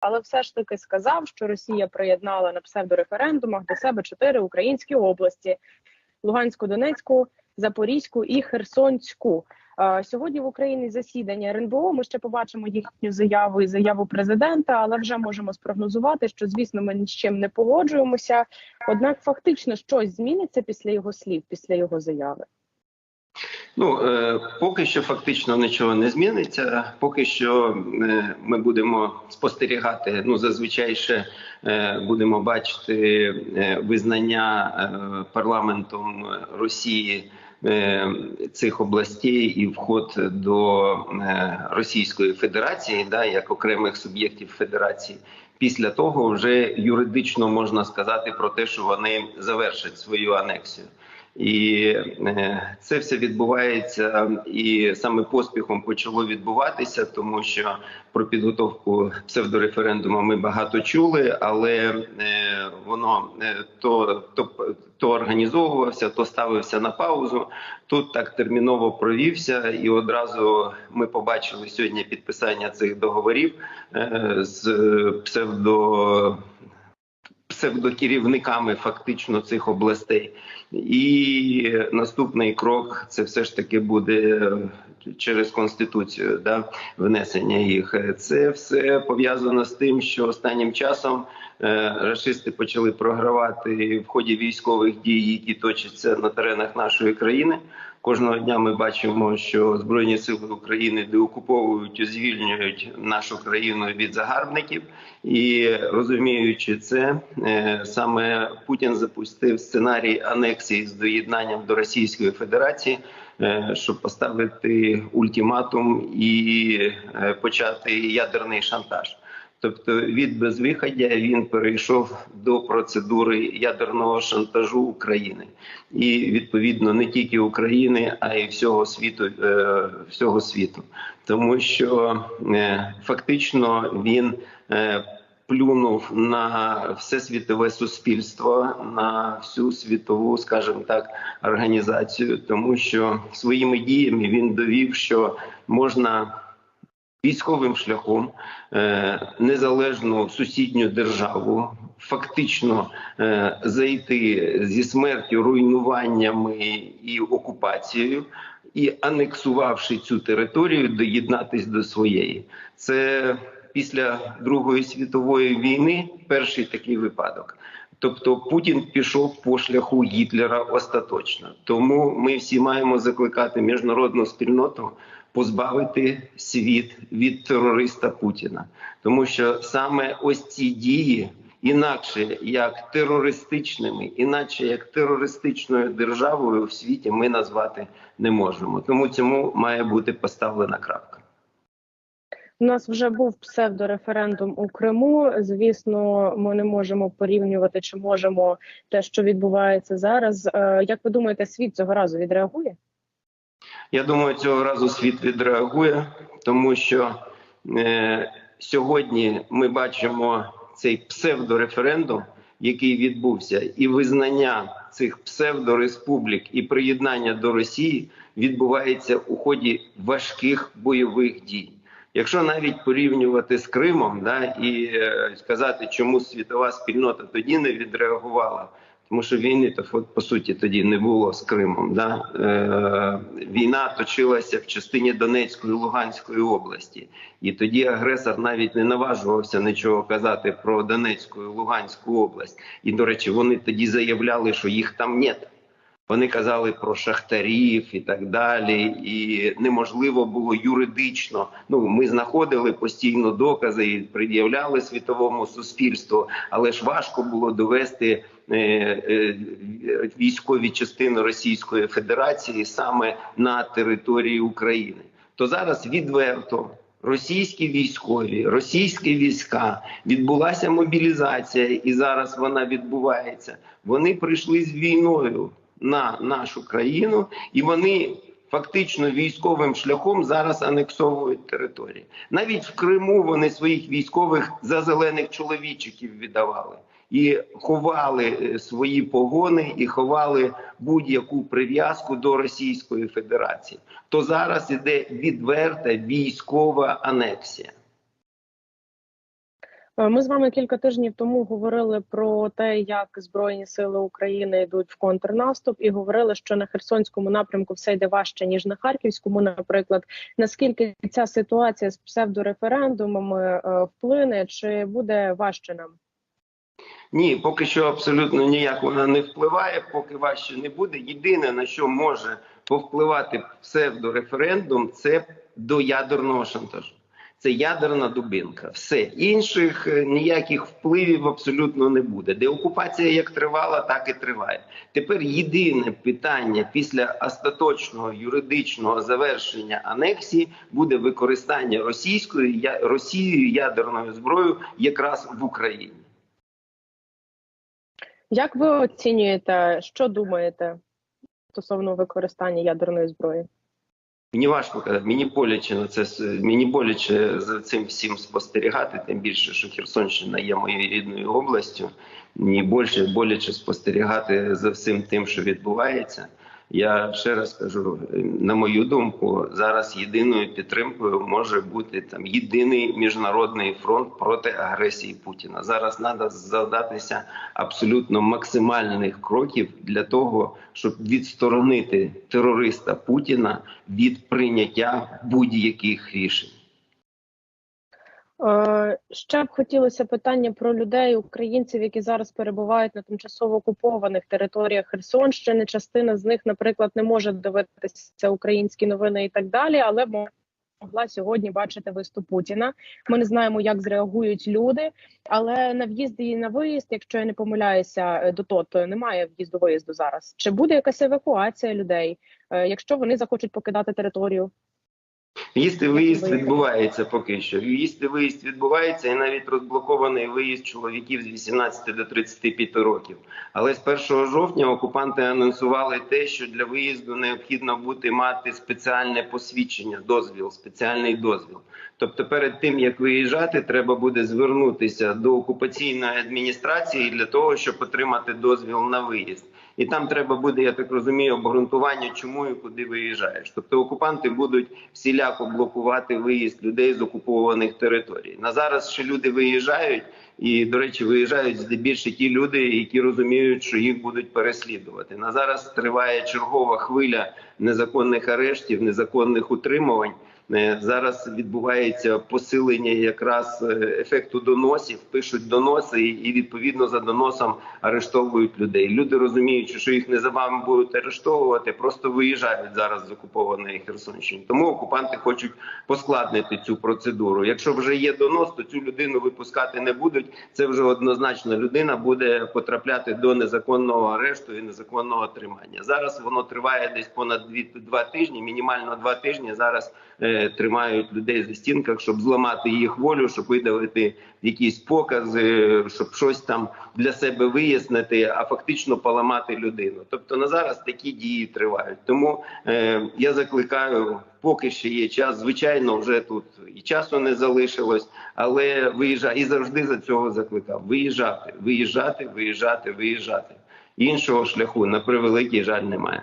але все ж таки сказав, що Росія приєднала на псевдореферендумах до себе чотири українські області: Луганську, Донецьку, Запорізьку і Херсонську. Сьогодні в Україні засідання РНБО. Ми ще побачимо їхню заяву і заяву президента, але вже можемо спрогнозувати, що звісно ми ні з чим не погоджуємося. Однак, фактично, щось зміниться після його слів, після його заяви. Ну е, поки що фактично нічого не зміниться. Поки що е, ми будемо спостерігати. Ну зазвичай ще е, будемо бачити визнання парламентом Росії. Цих областей і вход до Російської Федерації, да, як окремих суб'єктів Федерації, після того вже юридично можна сказати про те, що вони завершать свою анексію. І е, це все відбувається, і саме поспіхом почало відбуватися, тому що про підготовку псевдореферендуму ми багато чули, але е, воно е, то, то, то організовувався, то ставився на паузу. Тут так терміново провівся, і одразу ми побачили сьогодні підписання цих договорів з псевдо псевдокерівниками фактично цих областей. І наступний крок це все ж таки буде через конституцію, да, внесення їх. Це все пов'язано з тим, що останнім часом е, рашисти почали програвати в ході військових дій, які точаться на теренах нашої країни. Кожного дня ми бачимо, що збройні сили України деокуповують, звільнюють нашу країну від загарбників, і розуміючи це, е, саме Путін запустив сценарій анексії з доєднанням до Російської Федерації, е, щоб поставити ультиматум і е, почати ядерний шантаж. Тобто від безвиходя він перейшов до процедури ядерного шантажу України, і відповідно не тільки України, а й всього світу, е, всього світу, тому що е, фактично він е, плюнув на все світове суспільство, на всю світову, скажімо так, організацію, тому що своїми діями він довів, що можна військовим шляхом е, незалежну сусідню державу фактично е, зайти зі смертю, руйнуваннями і окупацією, і анексувавши цю територію, доєднатись до своєї. Це після Другої світової війни перший такий випадок. Тобто Путін пішов по шляху Гітлера остаточно. Тому ми всі маємо закликати міжнародну спільноту позбавити світ від терориста Путіна, тому що саме ось ці дії, інакше як терористичними, інакше як терористичною державою в світі, ми назвати не можемо. Тому цьому має бути поставлена крапка. У нас вже був псевдореферендум у Криму. Звісно, ми не можемо порівнювати чи можемо те, що відбувається зараз. Е, Як ви думаєте, світ цього разу відреагує? Я думаю, цього разу світ відреагує, тому що е, сьогодні ми бачимо цей псевдореферендум, який відбувся, і визнання цих псевдореспублік і приєднання до Росії відбувається у ході важких бойових дій. Якщо навіть порівнювати з Кримом, да і е, сказати, чому світова спільнота тоді не відреагувала, тому що війни то по суті тоді не було з Кримом. Да? Е, Війна точилася в частині Донецької Луганської області, і тоді агресор навіть не наважувався нічого казати про Донецьку і Луганську область. І до речі, вони тоді заявляли, що їх там нет. Вони казали про шахтарів і так далі, і неможливо було юридично. Ну ми знаходили постійно докази і пред'являли світовому суспільству, але ж важко було довести військові частини Російської Федерації саме на території України. То зараз відверто. Російські військові, російські війська відбулася мобілізація, і зараз вона відбувається. Вони прийшли з війною на нашу країну, і вони фактично військовим шляхом зараз анексовують території. Навіть в Криму вони своїх військових за зелених чоловічиків віддавали і ховали е, свої погони, і ховали будь-яку прив'язку до Російської Федерації. То зараз іде відверта військова анексія. Е, Ми з вами кілька тижнів тому говорили про те, як Збройні сили України йдуть в контрнаступ, і говорили, що на Херсонському напрямку все йде важче ніж на Харківському. Наприклад, наскільки ця ситуація з псевдореферендумами е, вплине, чи буде важче нам? Ні, поки що абсолютно ніяк вона не впливає, поки важче не буде. Єдине на що може повпливати псевдореферендум, це до ядерного шантажу. Це ядерна дубинка. Все інших е, ніяких впливів абсолютно не буде. Деокупація як тривала, так і триває. Тепер єдине питання після остаточного юридичного завершення анексії буде використання російської я- Росією ядерною зброєю якраз в Україні. Як ви оцінюєте, що думаєте стосовно використання ядерної зброї? Мені важко казати, мені боляче на це мені боляче за цим всім спостерігати. Тим більше, що Херсонщина є моєю рідною областю. Мені більше боляче спостерігати за всім тим, що відбувається. Я ще раз кажу, на мою думку, зараз єдиною підтримкою може бути там єдиний міжнародний фронт проти агресії Путіна. Зараз треба завдатися абсолютно максимальних кроків для того, щоб відсторонити терориста Путіна від прийняття будь-яких рішень. Е, Ще б хотілося питання про людей, українців, які зараз перебувають на тимчасово окупованих територіях Херсонщини. Частина з них, наприклад, не може дивитися українські новини і так далі, але могла сьогодні бачити виступ Путіна. Ми не знаємо, як зреагують люди, але на в'їзд і на виїзд, якщо я не помиляюся, е, до ТОТ немає в'їзду виїзду зараз. Чи буде якась евакуація людей, е, якщо вони захочуть покидати територію? І виїзд відбувається поки що. І виїзд відбувається, і навіть розблокований виїзд чоловіків з 18 до 35 років. Але з 1 жовтня окупанти анонсували те, що для виїзду необхідно бути мати спеціальне посвідчення, дозвіл, спеціальний дозвіл. Тобто, перед тим як виїжджати, треба буде звернутися до окупаційної адміністрації для того, щоб отримати дозвіл на виїзд. І там треба буде, я так розумію, обґрунтування, чому і куди виїжджаєш. Тобто окупанти будуть всіляко блокувати виїзд людей з окупованих територій. На зараз ще люди виїжджають, і до речі, виїжджають здебільшого ті люди, які розуміють, що їх будуть переслідувати. На зараз триває чергова хвиля незаконних арештів, незаконних утримувань. Е, Зараз відбувається посилення якраз е, ефекту доносів, пишуть доноси і відповідно за доносом арештовують людей. Люди розуміють, що їх незабаром будуть арештовувати, просто виїжджають зараз з окупованої Херсонщини. Тому окупанти хочуть поскладнити цю процедуру. Якщо вже є донос, то цю людину випускати не будуть. Це вже однозначно людина буде потрапляти до незаконного арешту і незаконного тримання. Зараз воно триває десь понад два тижні, мінімально два тижні. Зараз е, тримають людей за стінках, щоб зламати їх волю, щоб видавити якісь покази, щоб щось там для себе вияснити, а фактично поламати людину. Тобто на зараз такі дії тривають. Тому е, я закликаю, поки ще є час. Звичайно, вже тут і часу не залишилось, але виїжджати і завжди за цього закликав: виїжджати, виїжджати, виїжджати, виїжджати. Іншого шляху на превеликий жаль немає.